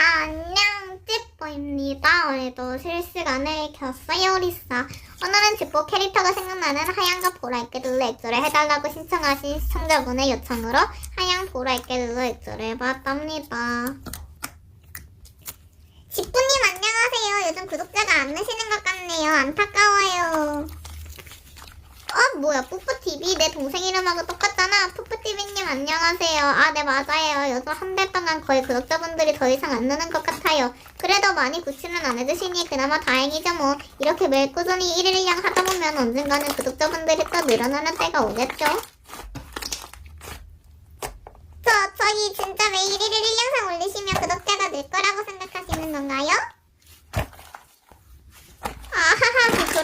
안녕, 찌뽀입니다. 오늘도 실시간을 켰어요, 리사. 오늘은 찌뽀 캐릭터가 생각나는 하얀과 룰루 액조를 해달라고 신청하신 시청자분의 요청으로 하얀 룰루 액조를 해봤답니다. 지뿌님 안녕하세요. 요즘 구독자가 안 느시는 것 같네요. 어 뭐야 뿌뿌TV 내 동생 이름하고 똑같잖아. 뿌뿌TV님 안녕하세요. 아 네 맞아요. 요즘 한달 동안 거의 구독자분들이 더 이상 안 느는 것 같아요. 그래도 많이 구치는 안 해주시니 그나마 다행이죠 뭐. 이렇게 매일 꾸준히 1일 1량 하다 보면 언젠가는 구독자분들이 또 늘어나는 때가 오겠죠? 저 저희 진짜 매일 1일 1량상 올리시면 구독자가 늘 거라고 생각하시는 건가요?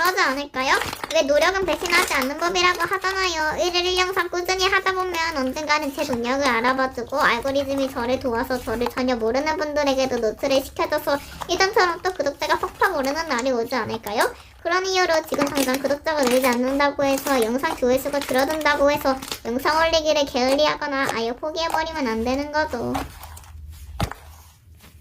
그러지 않을까요? 왜 노력은 배신하지 않는 법이라고 하잖아요. 일일 일영상 꾸준히 하다 보면 언젠가는 제 능력을 알아봐주고 알고리즘이 저를 도와서 저를 전혀 모르는 분들에게도 노출을 시켜줘서 이전처럼 또 구독자가 팍팍 오르는 날이 오지 않을까요? 그런 이유로 지금 당장 구독자가 늘지 않는다고 해서 영상 조회수가 줄어든다고 해서 영상 올리기를 게을리하거나 아예 포기해버리면 안 되는 거죠.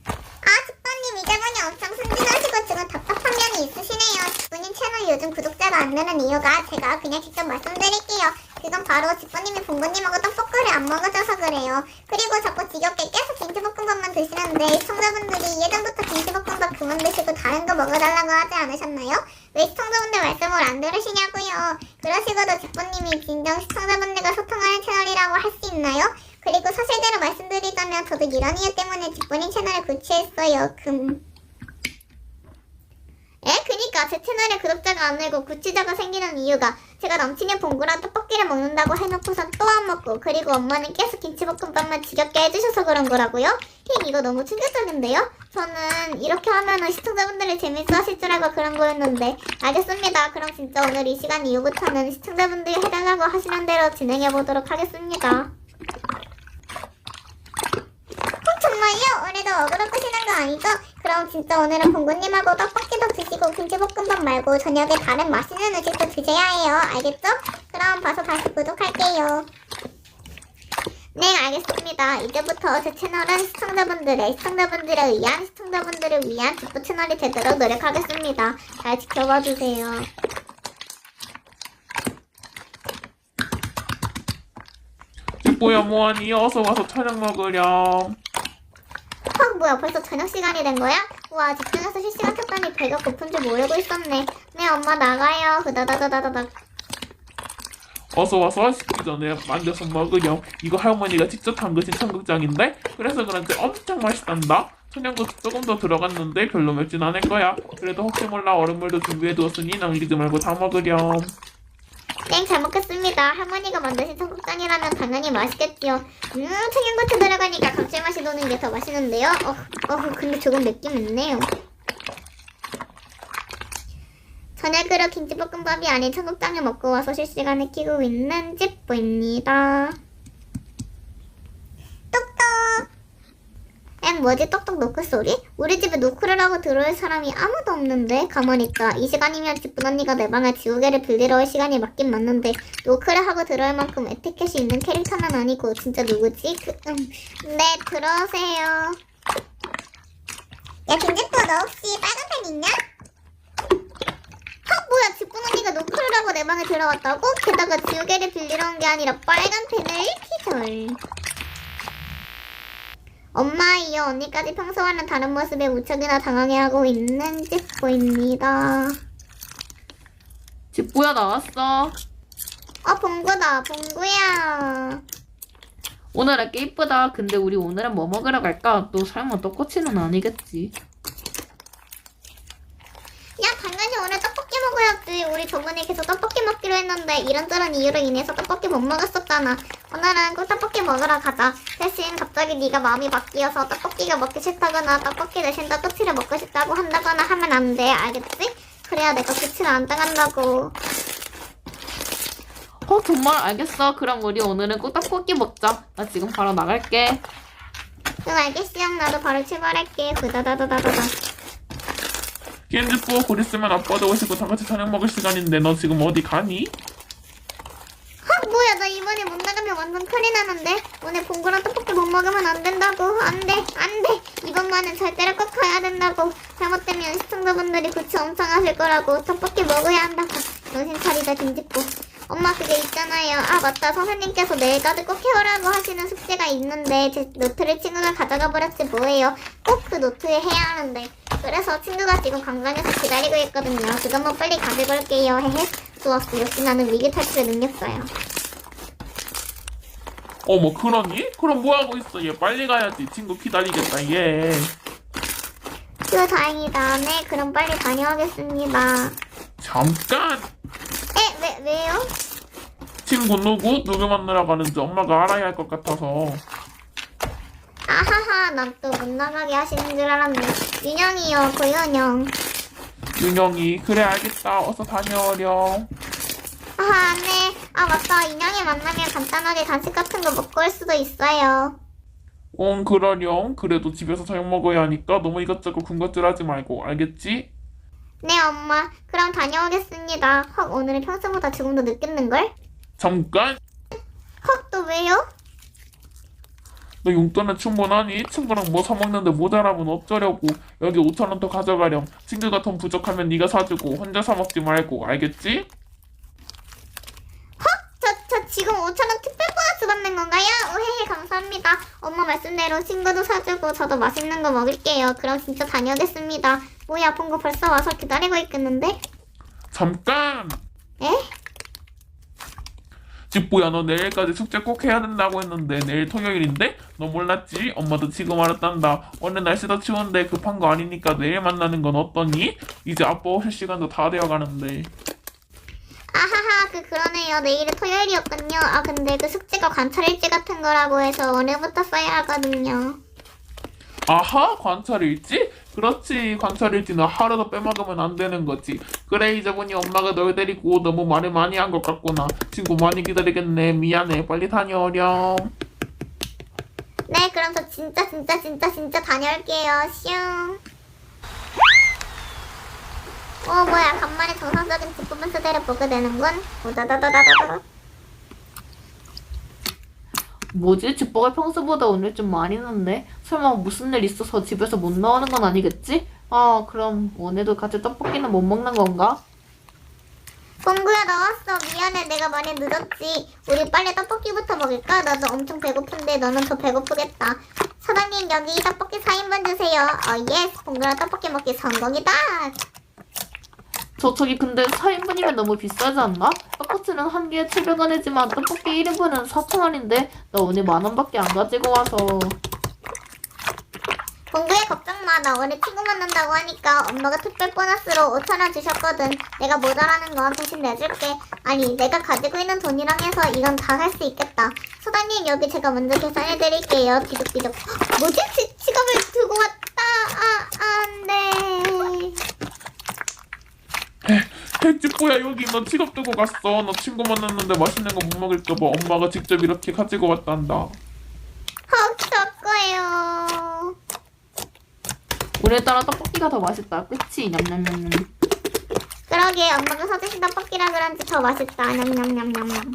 아, 집사님 이제 보니 엄청 순진하시고 지금 답답한 면이 있으시네요. 집부님 채널 요즘 구독자가 안 느는 이유가 제가 그냥 직접 말씀드릴게요. 그건 바로 집부님이 봉구님하고 떡볶이를 안 먹어줘서 그래요. 그리고 자꾸 지겹게 계속 김치볶음밥만 드시는데 시청자분들이 예전부터 김치볶음밥 그만 드시고 다른 거 먹어달라고 하지 않으셨나요? 왜 시청자분들 말씀을 안 들으시냐고요. 그러시고도 집부님이 진정 시청자분들과 소통하는 채널이라고 할 수 있나요? 그리고 사실대로 말씀드리자면 저도 이런 이유 때문에 집본인 채널을 구치했어요. 금. 에? 그니까 제 채널에 구독자가 안 늘고 구치자가 생기는 이유가 제가 남친의 봉구랑 떡볶이를 먹는다고 해놓고선 또 안 먹고 그리고 엄마는 계속 김치볶음밥만 지겹게 해주셔서 그런 거라고요? 힝 이거 너무 충격적인데요? 저는 이렇게 하면은 시청자분들이 재밌어 하실 줄 알고 그런 거였는데 알겠습니다. 그럼 진짜 오늘 이 시간 이후부터는 시청자분들이 해달라고 하시는 대로 진행해 보도록 하겠습니다. 어, 정말요? 오늘도 어그로 끄시는 거 아니죠? 그럼 진짜 오늘은 봉구님하고 떡볶이도 드시고 김치볶음밥 말고 저녁에 다른 맛있는 음식도 드셔야 해요. 알겠죠? 그럼 봐서 다시 구독할게요. 네, 알겠습니다. 이제부터 제 채널은 시청자분들의, 시청자분들을 위한, 시청자분들을 위한 직부 채널이 되도록 노력하겠습니다. 잘 지켜봐 주세요. 집보야 뭐하니? 어서 와서 저녁 먹으렴. 헉 뭐야 벌써 저녁 시간이 된 거야? 우와 집중해서 실시간 켰더니 배가 고픈 줄 모르고 있었네 네 엄마 나가요 그다다다다다다 어서 와서 식기 전에 만져서 먹으렴. 이거 할머니가 직접 담그신 청국장인데 그래서 그런지 엄청 맛있단다. 천연도 조금 더 들어갔는데 별로 맵진 않을 거야. 그래도 혹시 몰라 얼음물도 준비해두었으니 남기지 말고 다 먹으렴. 땡 잘 먹겠습니다. 할머니가 만드신 청국장이라면 당연히 맛있겠지요. 음 청양고추 들어가니까 감칠맛이 도는 게 더 맛있는데요? 어, 어 근데 조금 맵긴 맵네요. 저녁으로 김치볶음밥이 아닌 청국장을 먹고 와서 실시간에 키고 있는 집보입니다 뭐지 똑똑 노크 소리? 우리 집에 노크를 하고 들어올 사람이 아무도 없는데 가만히 있자 이 시간이면 집분 언니가 내 방에 지우개를 빌리러 올 시간이 맞긴 맞는데 노크를 하고 들어올 만큼 에티켓이 있는 캐릭터는 아니고 진짜 누구지? 그, 음. 네 들어오세요 야 김집부 너 혹시 빨간 펜 있냐? 헉 뭐야 집분 언니가 노크를 하고 내 방에 들어왔다고? 게다가 지우개를 빌리러 온 게 아니라 빨간 펜을 기절 엄마이요 언니까지 평소와는 다른 모습에 무척이나 당황해하고 있는 집 보입니다. 집보야 나왔어. 어 봉구다 봉구야. 오늘 애게 이쁘다. 근데 우리 오늘은 뭐 먹으러 갈까? 또 설마 떡꼬치는 아니겠지? 야 당연히 오늘 떡볶이 먹어야지. 우리 저번에 계속 떡볶이 먹기로 했는데 이런저런 이유로 인해서 떡볶이 못 먹었었잖아. 오늘은 꼭 떡볶이 먹으러 가자. 대신 갑자기 네가 마음이 바뀌어서 떡볶이가 먹기 싫다거나 떡볶이 대신 떡꼬치를 먹고 싶다고 한다거나 하면 안 돼. 알겠지? 그래야 내가 구치를 안 당한다고. 어 정말 알겠어. 그럼 우리 오늘은 꼭 떡볶이 먹자. 나 지금 바로 나갈게. 응 알겠어. 나도 바로 출발할게. 후다다다다다다. 김집보 곧 있으면 아빠도 오시고 다 같이 저녁 먹을 시간인데 너 지금 어디 가니? 헉 뭐야 나 이번에 못 나가면 완전 큰일 나는데 오늘 봉구랑 떡볶이 못 먹으면 안 된다고 안돼 안돼 이번만 엄마는 절대로 꼭 가야 된다고. 잘못되면 시청자분들이 구치 엄청 하실 거라고. 떡볶이 먹어야 한다고. 정신 차리자 김집고. 엄마 그게 있잖아요. 아 맞다. 선생님께서 내일까지 꼭 해오라고 하시는 숙제가 있는데 제 노트를 친구가 가져가 버렸지 뭐예요. 꼭 그 노트에 해야 하는데. 그래서 친구가 지금 광장에서 기다리고 있거든요. 그것만 빨리 가지고 올게요. 헤헤. 좋았어. 역시 나는 위기 탈출의 능력자야. 어머 그러니? 그럼 뭐하고 있어 얘 빨리 가야지 친구 기다리겠다 얘 휴 다행이다. 네 그럼 빨리 다녀오겠습니다. 잠깐 에? 왜, 왜요? 친구 누구? 누구 만나러 가는지 엄마가 알아야 할 것 같아서 아하하 난 또 못 나가게 하시는 줄 알았네. 윤영이요 고윤영. 윤영이 그래 알겠다 어서 다녀오렴 아하 네. 아 맞다 인형이 만나면 간단하게 간식 같은 거 먹고 올 수도 있어요. 응 그러렴 그래도 집에서 저녁 먹어야 하니까 너무 이것저것 군것질 하지 말고 알겠지? 네 엄마 그럼 다녀오겠습니다. 헉 오늘은 평소보다 조금 더 늦겠는걸? 잠깐 헉 또 왜요? 너 용돈은 충분하니? 친구랑 뭐 사먹는데 모자라면 어쩌려고 여기 5천원 더 가져가렴 친구가 돈 부족하면 네가 사주고 혼자 사먹지 말고 알겠지? 저, 저 지금 5천원 특별 보너스 받는 건가요? 오헤헤 감사합니다. 엄마 말씀대로 친구도 사주고 저도 맛있는 거 먹을게요. 그럼 진짜 다녀오겠습니다. 뭐야 본거 벌써 와서 기다리고 있겠는데? 잠깐 에? 집보야 너 내일까지 숙제 꼭 해야 된다고 했는데 내일 토요일인데? 너 몰랐지? 엄마도 지금 알았단다 오늘 날씨도 추운데 급한 거 아니니까 내일 만나는 건 어떠니? 이제 아빠 오실 시간도 다 되어가는데 아하하 그 그러네요. 내일은 토요일이었군요. 아 근데 그 숙제가 관찰일지 같은 거라고 해서 오늘부터 써야 하거든요. 아하 관찰일지? 그렇지 관찰일지는 하루도 빼먹으면 안 되는 거지 그래 이제 보니 엄마가 널 데리고 너무 말을 많이 한 것 같구나 친구 많이 기다리겠네 미안해 빨리 다녀오렴 네 그럼 저 진짜 진짜 진짜 진짜 다녀올게요. 슝. 어 뭐야 간만에 정상적인 직구분 수대를 보게 되는군. 오다다다다다다. 뭐지? 집보가 평소보다 오늘 좀 많이 늦네? 설마 무슨 일 있어서 집에서 못 나오는 건 아니겠지? 아, 그럼 오늘도 같이 떡볶이는 못 먹는 건가? 봉구야 나 왔어. 미안해 내가 많이 늦었지. 우리 빨리 떡볶이부터 먹을까? 나도 엄청 배고픈데 너는 더 배고프겠다. 사장님 여기 떡볶이 4인분 주세요. 어 예스. 봉구랑 떡볶이 먹기 성공이다. 저, 저기 근데 4인분이면 너무 비싸지 않나? 떡꼬치는 한 개에 700원이지만 떡볶이 1인분은 4,000원인데 나 오늘 만 원밖에 안 가지고 와서 봉구야 걱정 마. 나 오늘 친구 만난다고 하니까 엄마가 특별 보너스로 5천원 주셨거든. 내가 모자라는 건 대신 내줄게. 아니 내가 가지고 있는 돈이랑 해서 이건 다 할 수 있겠다. 소장님 여기 제가 먼저 계산해드릴게요. 비둑비둑. 헉, 뭐지? 지, 지갑을 두고 왔다. 아 안 돼. 핵집보야 여기 너 지갑 두고 갔어 너 친구 만났는데 맛있는 거 못 먹을까봐 엄마가 직접 이렇게 가지고 왔단다 헉 저거요. 오늘따라 떡볶이가 더 맛있다. 그치? 냠냠냠냠. 그러게 엄마가 사주신 떡볶이라 그런지 더 맛있다. 냠냠냠냠.